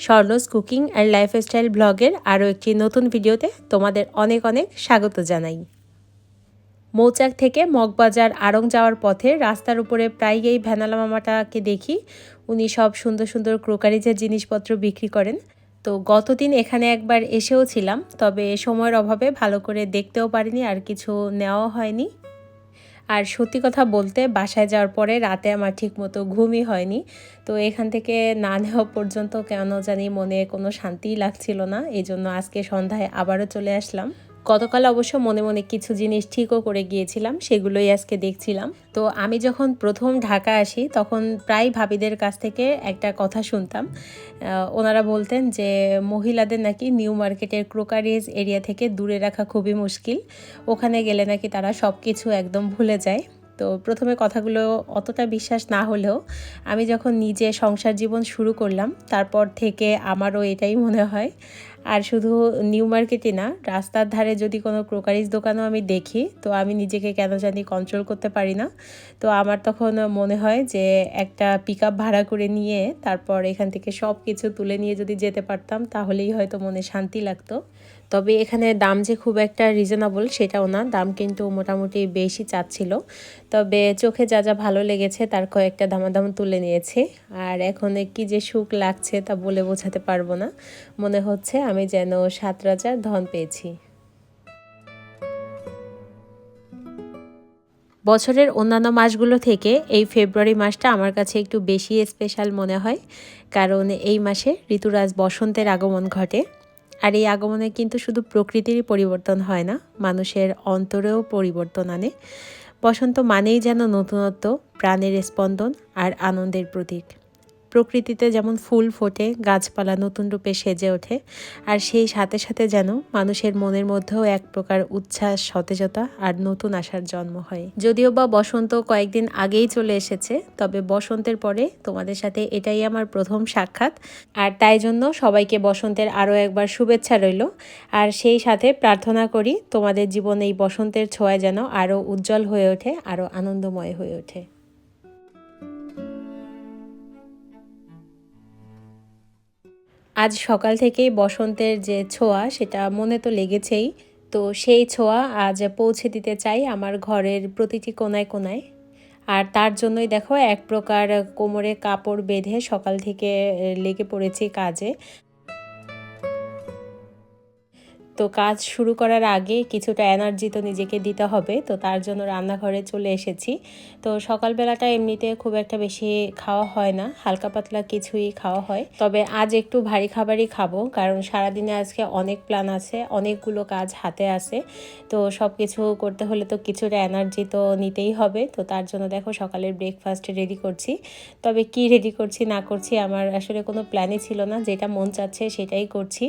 স্বর্ণস cooking and lifestyle ব্লগের আরও একটি নতুন ভিডিওতে তোমাদের অনেক অনেক স্বাগত জানাই। মৌচাক থেকে মগবাজার আড়ং যাওয়ার পথে রাস্তার উপরে প্রায় এই ভ্যানালা মামাটাকে দেখি। উনি সব সুন্দর সুন্দর ক্রোকারিজের জিনিসপত্র বিক্রি করেন। তো গতদিন এখানে একবার এসেও ছিলাম, তবে সময়ের অভাবে ভালো করে দেখতেও পারিনি আর কিছু নেওয়াও হয়নি। আর সত্যি কথা বলতে বাসায় যাওয়ার পরে রাতে আমার ঠিক মতো ঘুমই হয়নি। তো এখান থেকে না নেওয়া পর্যন্ত কেন জানি মনে কোনো শান্তিই লাগছিল না। এই জন্য আজকে সন্ধ্যায় আবারও চলে আসলাম। গতকাল অবশ্য মনে মনে কিছু জিনিস ঠিকও করে গিয়েছিলাম, সেগুলোই আজকে দেখছিলাম। তো আমি যখন প্রথম ঢাকা আসি, তখন প্রায় ভাবিদের কাছ থেকে একটা কথা শুনতাম। ওনারা বলতেন যে, মহিলাদের নাকি নিউ মার্কেটের ক্রোকারিজ এরিয়া থেকে দূরে রাখা খুবই মুশকিল। ওখানে গেলে নাকি তারা সব কিছু একদম ভুলে যায়। তো প্রথমে কথাগুলো অতটা বিশ্বাস না হলেও আমি যখন নিজে সংসার জীবন শুরু করলাম, তারপর থেকে আমারও এটাই মনে হয়। আর শুধু নিউ মার্কেটে না, রাস্তার ধারে যদি কোনো ক্রোকারিজ দোকানও আমি দেখি, তো আমি নিজেকে কেন জানি কন্ট্রোল করতে পারি না। তো আমার তখন মনে হয় যে একটা পিক ভাড়া করে নিয়ে তারপর এখান থেকে সব কিছু তুলে নিয়ে যদি যেতে পারতাম, তাহলেই হয়তো মনে শান্তি লাগতো। তবে এখানে দাম যে খুব একটা রিজনেবল সেটাও না, দাম কিন্তু মোটামুটি বেশি চাচ্ছিল। তবে চোখে যা যা ভালো লেগেছে তার কয়েকটা দামাদাম তুলে নিয়েছে। আর এখন কি যে সুখ লাগছে তা বলে বোঝাতে পারব না। মনে হচ্ছে আমি যেন সাত রাজার ধন পেয়েছি। বছরের অন্যান্য মাসগুলো থেকে এই ফেব্রুয়ারি মাসটা আমার কাছে একটু বেশি স্পেশাল মনে হয়। কারণ এই মাসে ঋতুরাজ বসন্তের আগমন ঘটে। আর এই আগমনে কিন্তু শুধু প্রকৃতিরই পরিবর্তন হয় না, মানুষের অন্তরেও পরিবর্তন আনে। বসন্ত মানেই যেন নতুনত্ব, প্রাণের স্পন্দন আর আনন্দের প্রতীক। প্রকৃতিতে যেমন ফুল ফোটে, গাছপালা নতুন রূপে সেজে ওঠে, আর সেই সাথে সাথে যেন মানুষের মনের মধ্যেও এক প্রকার উচ্ছ্বাস, সতেজতা আর নতুন আশার জন্ম হয়। যদিও বা বসন্ত কয়েকদিন আগেই চলে এসেছে, তবে বসন্তের পরে তোমাদের সাথে এটাই আমার প্রথম সাক্ষাৎ। আর তাই জন্য সবাইকে বসন্তের আরও একবার শুভেচ্ছা রইল। আর সেই সাথে প্রার্থনা করি, তোমাদের জীবনে এই বসন্তের ছোঁয়া যেন আরও উজ্জ্বল হয়ে ওঠে, আরও আনন্দময় হয়ে ওঠে। আজ সকাল থেকেই বসন্তের যে ছোঁয়া, সেটা মনে তো লেগেছেই। তো সেই ছোঁয়া আজ পৌঁছে দিতে চাই আমার ঘরের প্রতিটি কোনায় কোনায় আর তার জন্যই দেখো, এক প্রকার কোমরে কাপড় বেঁধে সকাল থেকে লেগে পড়েছি কাজে। তো কাজ শুরু করার আগে কিছুটা এনার্জি তো নিজেকে দিতে হবে, তো তার জন্য রান্নাঘরে চলে এসেছি। তো সকালবেলাটা এমনিতে খুব একটা বেশি খাওয়া হয় না, হালকা পাতলা কিছুই খাওয়া হয়। তবে আজ একটু ভারী খাবারই খাব, কারণ সারাদিনে আজকে অনেক প্ল্যান আছে, অনেকগুলো কাজ হাতে আছে। তো সব কিছু করতে হলে তো কিছুটা এনার্জি তো নিতেই হবে, তো তার জন্য দেখো সকালের ব্রেকফাস্ট রেডি করছি। তবে কি রেডি করছি না করছি আমার আসলে কোনো প্ল্যানই ছিল না, যেটা মন চাচ্ছে সেটাই করছি।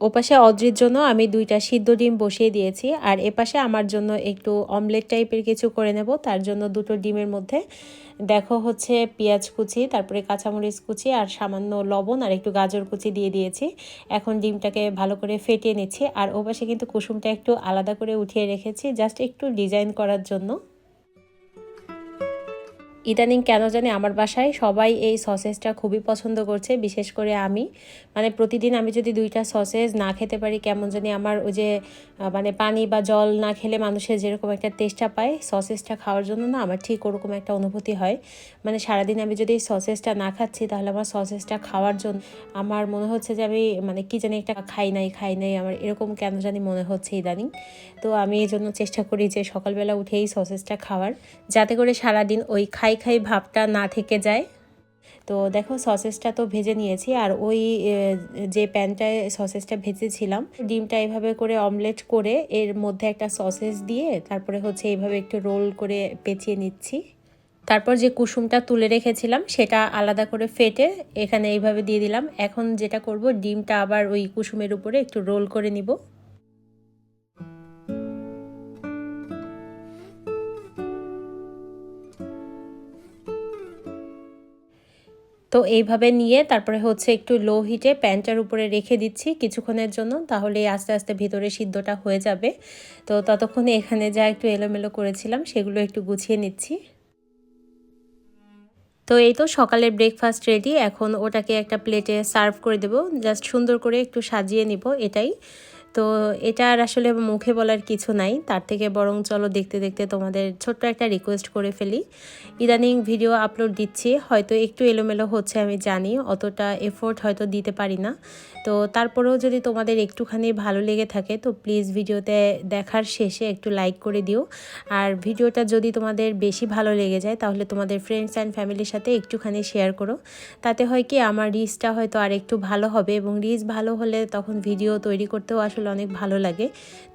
ওপাশে অদ্রির জন্য আমি দুইটা সিদ্ধ ডিম বসিয়ে দিয়েছি, আর এপাশে আমার জন্য একটু অমলেট টাইপের কিছু করে নেব। তার জন্য দুটো ডিমের মধ্যে দেখো হচ্ছে পেঁয়াজ কুচি, তারপরে কাঁচামরিচ কুচি, আর সামান্য লবণ আর একটু গাজর কুচি দিয়ে দিয়েছি। এখন ডিমটাকে ভালো করে ফেটিয়ে নিচ্ছি, আর ওপাশে কিন্তু কুসুমটা একটু আলাদা করে উঠিয়ে রেখেছি, জাস্ট একটু ডিজাইন করার জন্য। ইদানিং কেন জানি আমার বাসায় সবাই এই সসেসটা খুবই পছন্দ করছে, বিশেষ করে আমি। মানে প্রতিদিন আমি যদি দুইটা সসেস না খেতে পারি, কেমন জানি আমার ওই যে মানে পানি বা জল না খেলে মানুষের যেরকম একটা টেস্টটা পায় সসেসটা খাওয়ার জন্য না আমার ঠিক ওরকম একটা অনুভূতি হয়। মানে সারাদিন আমি যদি সসেসটা না খাচ্ছি, তাহলে আমার সসেসটা খাওয়ার জন্য আমার মনে হচ্ছে যে আমি মানে কী জানি একটা খাই নাই খাই নাই, আমার এরকম কেন জানি মনে হচ্ছে ইদানিং। তো আমি এই জন্য চেষ্টা করি যে সকালবেলা উঠেই সসেসটা খাওয়ার, যাতে করে সারাদিন ওই খাই খাই ভাবটা না থেকে যায়। তো দেখো সসেসটা তো ভেজে নিয়েছি আর ওই যে প্যানটায় সসেসটা ভেজেছিলাম, ডিমটা এভাবে করে অমলেট করে এর মধ্যে একটা সসেস দিয়ে তারপরে হচ্ছে এইভাবে একটু রোল করে পেঁচিয়ে নিচ্ছি। তারপর যে কুসুমটা তুলে রেখেছিলাম সেটা আলাদা করে ফেটে এখানে এইভাবে দিয়ে দিলাম। এখন যেটা করব, ডিমটা আবার ওই কুসুমের উপরে একটু রোল করে নিব। তো এইভাবে নিয়ে তারপরে হচ্ছে একটু লো হিটে প্যানটার উপরে রেখে দিচ্ছি কিছুক্ষণের জন্য, তাহলে আস্তে আস্তে ভিতরে সিদ্ধটা হয়ে যাবে। তো ততক্ষণে এখানে যা একটু এলোমেলো করেছিলাম সেগুলো একটু গুছিয়ে নিচ্ছি। তো এই তো সকালের ব্রেকফাস্ট রেডি এখন ওটাকে একটা প্লেটে সার্ভ করে দেব জাস্ট সুন্দর করে একটু সাজিয়ে নিব এটাই। তো এটা আর আসলে মুখে বলার কিছু নাই। তার থেকে বরং চলো দেখতে দেখতে তোমাদের ছোট্ট একটা রিকোয়েস্ট করে ফেলি। ইদানিং ভিডিও আপলোড দিচ্ছি, হয়তো একটু এলোমেলো হচ্ছে আমি জানি, অতটা এফোর্ট হয়তো দিতে পারি না। তো তারপরেও যদি তোমাদের একটুখানি ভালো লেগে থাকে, তো প্লিজ ভিডিওতে দেখার শেষে একটু লাইক করে দিও। আর ভিডিওটা যদি তোমাদের বেশি ভালো লেগে যায়, তাহলে তোমাদের ফ্রেন্ডস অ্যান্ড ফ্যামিলির সাথে একটুখানি শেয়ার করো। তাতে হয় কি, আমার রিচটা হয়তো আর একটু ভালো হবে এবং রিচ ভালো হলে তখন ভিডিও তৈরি করতেও আসলে আসলে অনেক ভালো লাগে।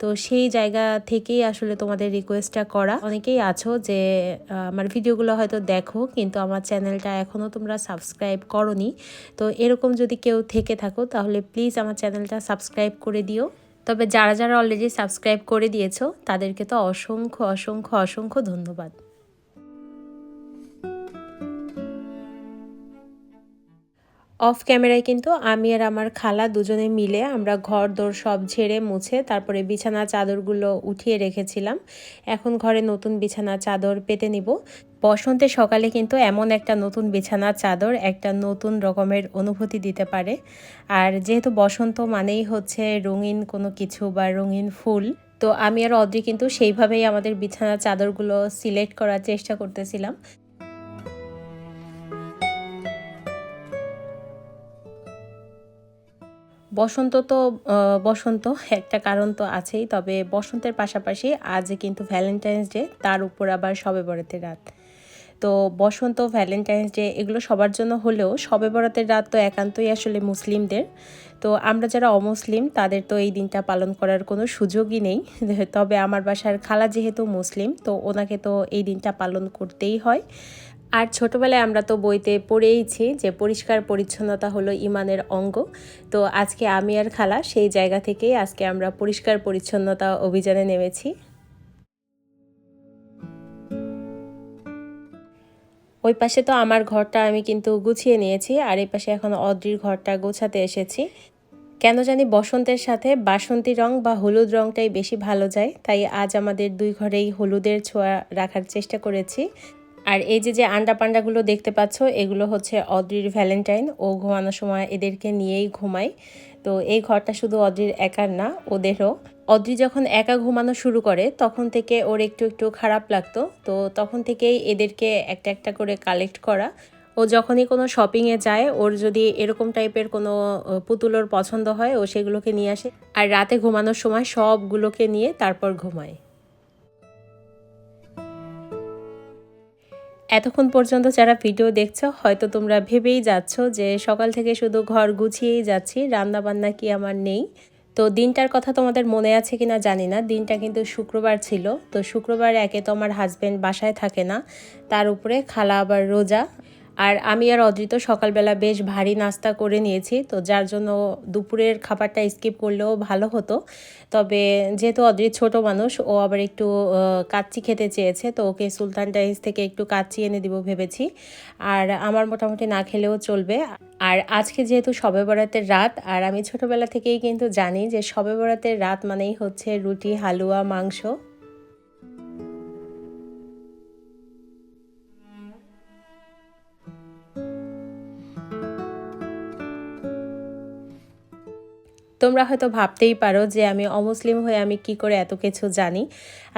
তো সেই জায়গা থেকেই আসলে তোমাদের রিকোয়েস্টটা করা। অনেকেই আছো যে আমার ভিডিওগুলো হয়তো দেখো, কিন্তু আমার চ্যানেলটা এখনও তোমরা সাবস্ক্রাইব করনি। তো এরকম যদি কেউ থেকে থাকো, তাহলে প্লিজ আমার চ্যানেলটা সাবস্ক্রাইব করে দিও। তবে যারা যারা অলরেডি সাবস্ক্রাইব করে দিয়েছ, তাদেরকে তো অসংখ্য অসংখ্য অসংখ্য ধন্যবাদ। অফ ক্যামেরায় কিন্তু আমি আর আমার খালা দুজনে মিলে আমরা ঘর দোর সব ঝেড়ে মুছে তারপরে বিছানা চাদরগুলো উঠিয়ে রেখেছিলাম। এখন ঘরে নতুন বিছানা চাদর পেতে নিব। বসন্তের সকালে কিন্তু এমন একটা নতুন বিছানা চাদর, একটা নতুন রকমের অনুভূতি দিতে পারে। আর যেহেতু বসন্ত মানেই হচ্ছে রঙিন কোনো কিছু বা রঙিন ফুল, তো আমি আর অদ্রি কিন্তু সেইভাবেই আমাদের বিছানা চাদরগুলো সিলেক্ট করার চেষ্টা করতেছিলাম। বসন্ত তো বসন্ত, একটা কারণ তো আছেই, তবে বসন্তের পাশাপাশি আজ কিন্তু ভ্যালেন্টাইন্স ডে তার উপর আবার সবে বরাতের রাত। তো বসন্ত ভ্যালেন্টাইন্স ডে এগুলো সবার জন্য হলেও সবে বরাতের রাত তো একান্তই আসলে মুসলিমদের। তো আমরা যারা অমুসলিম, তাদের তো এই দিনটা পালন করার কোনো সুযোগই নেই। তবে আমার বাসার খালা যেহেতু মুসলিম, তো ওনাকে তো এই দিনটা পালন করতেই হয়। আর ছোটবেলায় আমরা তো বইতে পড়েইছি যে পরিষ্কার পরিচ্ছন্নতা হলো ইমানের অঙ্গ। তো আজকে আমি আর খালা সেই জায়গা থেকেই আজকে আমরা পরিষ্কার পরিচ্ছন্নতা অভিযানে নেমেছি। ওই পাশে তো আমার ঘরটা আমি কিন্তু গুছিয়ে নিয়েছি আর এই পাশে এখন অদ্রির ঘরটা গোছাতে এসেছি। কেন জানি বসন্তের সাথে বাসন্তী রং বা হলুদ রংটাই বেশি ভালো যায়, তাই আজ আমাদের দুই ঘরেই হলুদের ছোঁয়া রাখার চেষ্টা করেছি। আর এই যে যে আন্ডা পান্ডাগুলো দেখতে পাচ্ছ, এগুলো হচ্ছে অদ্রির ভ্যালেন্টাইন। ও ঘুমানোর সময় এদেরকে নিয়েই ঘুমায় তো এই ঘরটা শুধু অদ্রির একার না, ওদেরও। অদ্রি যখন একা ঘুমানো শুরু করে, তখন থেকে ওর একটু একটু খারাপ লাগতো। তো তখন থেকেই এদেরকে একটা একটা করে কালেক্ট করা। ও যখনই কোনো শপিংয়ে যায়, ওর যদি এরকম টাইপের কোনো পুতুলোর পছন্দ হয়, ও সেগুলোকে নিয়ে আসে। আর রাতে ঘুমানোর সময় সবগুলোকে নিয়ে তারপর ঘুমায়। এতক্ষণ পর্যন্ত যারা ভিডিও দেখছ, হয়তো তোমরা ভেবেই যাচ্ছ যে সকাল থেকে শুধু ঘর গুছিয়েই যাচ্ছি রান্না বান্না কি আমার নেই। তো দিনটার কথা তোমাদের মনে আছে কি না জানি না, দিনটা কিন্তু শুক্রবার ছিল। তো শুক্রবার একে তো আমার হাজব্যান্ড বাসায় থাকে না, তার উপরে খালা আবার রোজা। আর আমি আর অদৃত সকালবেলা বেশ ভারী নাস্তা করে নিয়েছি, তো যার জন্য দুপুরের খাবারটা স্কিপ করলেও ভালো হতো। তবে যেহেতু অদৃত ছোট মানুষ, ও আবার একটু কাচ্চি খেতে চেয়েছে, তো ওকে সুলতান টাইন্স থেকে একটু কাচ্চি এনে দিব ভেবেছি। আর আমার মোটামুটি না খেলেও চলবে। আর আজকে যেহেতু সবে বরাতের রাত, আর আমি ছোটবেলা থেকেই কিন্তু জানি যে সবে বরাতের রাত মানেই হচ্ছে রুটি, হালুয়া, মাংস। তোমরা হয়তো ভাবতেই পারো যে আমি অমুসলিম হয়ে আমি কি করে এত কিছু জানি।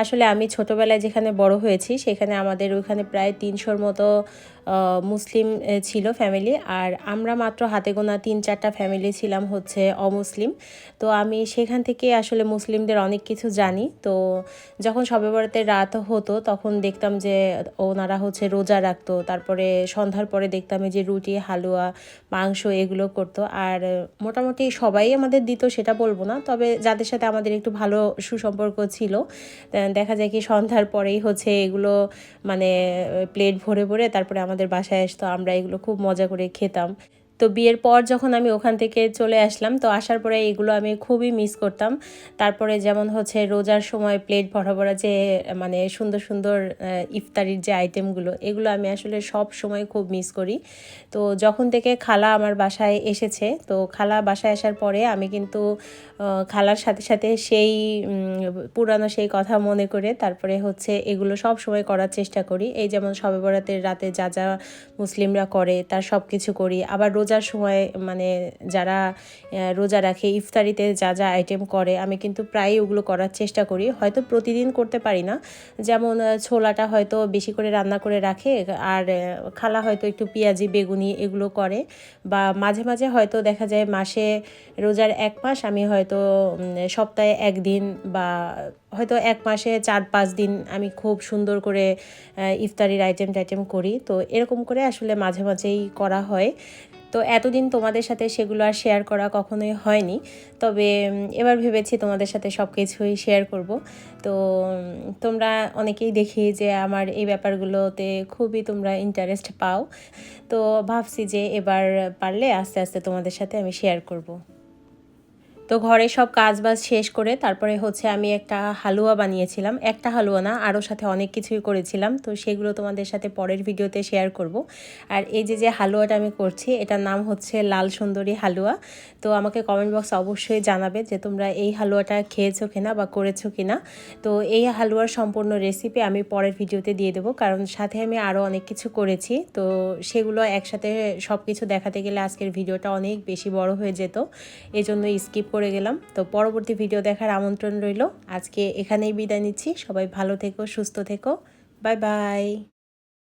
আসলে আমি ছোটোবেলায় যেখানে বড় হয়েছি, সেখানে আমাদের ওইখানে প্রায় তিনশোর মতো মুসলিম ছিল ফ্যামিলি আর আমরা মাত্র হাতে গোনা তিন চারটা ফ্যামিলি ছিলাম হচ্ছে অমুসলিম। তো আমি সেখান থেকে আসলে মুসলিমদের অনেক কিছু জানি। তো যখন সবে বরাতে রাত হতো, তখন দেখতাম যে ওনারা হচ্ছে রোজা রাখতো। তারপরে সন্ধ্যার পরে দেখতাম যে রুটি, হালুয়া, মাংস এগুলো করতো। আর মোটামুটি সবাই আমাদের দিত, সেটা বলব না। তবে যাদের সাথে আমাদের একটু ভালো সুসম্পর্ক ছিল দেখা যায় কি সন্ধ্যার পরেই হচ্ছে এগুলো মানে প্লেট ভরে ভরে তারপরে আমাদের বাসায় আসতো আমরা এগুলো খুব মজা করে খেতাম। তো বিয়ের পর যখন আমি ওখান থেকে চলে আসলাম, তো আসার পরে এগুলো আমি খুবই মিস করতাম। তারপরে যেমন হচ্ছে রোজার সময় প্লেট ভরা ভরা যে মানে সুন্দর সুন্দর ইফতারির যে আইটেমগুলো এগুলো আমি আসলে সব সময় খুব মিস করি। তো যখন থেকে খালা আমার বাসায় এসেছে, তো খালা বাসায় আসার পরে আমি কিন্তু খালার সাথে সাথে সেই পুরানো সেই কথা মনে করে তারপরে হচ্ছে এগুলো সব সময় করার চেষ্টা করি। এই যেমন সবে বরাতের রাতে যা যা মুসলিমরা করে, তার সব কিছু করি। আবার রোজার সময় মানে যারা রোজা রাখে, ইফতারিতে যা যা আইটেম করে, আমি কিন্তু প্রায়ই ওগুলো করার চেষ্টা করি। হয়তো প্রতিদিন করতে পারি না। যেমন ছোলাটা হয়তো বেশি করে রান্না করে রাখে, আর খালা হয়তো একটু পেঁয়াজি, বেগুনি এগুলো করে। বা মাঝে মাঝে হয়তো দেখা যায় মাসে, রোজার এক মাস আমি হয়তো সপ্তাহে একদিন বা হয়তো এক মাসে চার পাঁচ দিন আমি খুব সুন্দর করে ইফতারির আইটেম টাইটেম করি। তো এরকম করে আসলে মাঝে মাঝেই করা হয়। তো এতদিন তোমাদের সাথে সেগুলো আর শেয়ার করা কখনোই হয়নি। তবে এবার ভেবেছি তোমাদের সাথে সব কিছুই শেয়ার করব। তো তোমরা অনেকেই দেখি যে আমার এই ব্যাপারগুলোতে খুবই তোমরা ইন্টারেস্ট পাও। তো ভাবছি যে এবার পারলে আস্তে আস্তে তোমাদের সাথে আমি শেয়ার করব। তো ঘরে সব কাজ বাজ শেষ করে তারপরে হচ্ছে আমি একটা হালুয়া বানিয়েছিলাম। একটা হালুয়া না, আরও সাথে অনেক কিছুই করেছিলাম। তো সেগুলো তোমাদের সাথে পরের ভিডিওতে শেয়ার করব। আর এই যে যে হালুয়াটা আমি করছি, এটার নাম হচ্ছে লাল সুন্দরী হালুয়া। তো আমাকে কমেন্ট বক্স অবশ্যই জানাবে যে তোমরা এই হালুয়াটা খেয়েছো কিনা বা করেছ কিনা। তো এই হালুয়ার সম্পূর্ণ রেসিপি আমি পরের ভিডিওতে দিয়ে দেবো, কারণ সাথে আমি আরও অনেক কিছু করেছি। তো সেগুলো একসাথে সব কিছু দেখাতে গেলে আজকের ভিডিওটা অনেক বেশি বড় হয়ে যেত। এজন্য স্কিপ করে গেলাম। তো পরবর্তী ভিডিও দেখার আমন্ত্রণ রইল। আজকে এখানেই বিদায় নিচ্ছি। সবাই ভালো থেকো, সুস্থ থেকো। Bye bye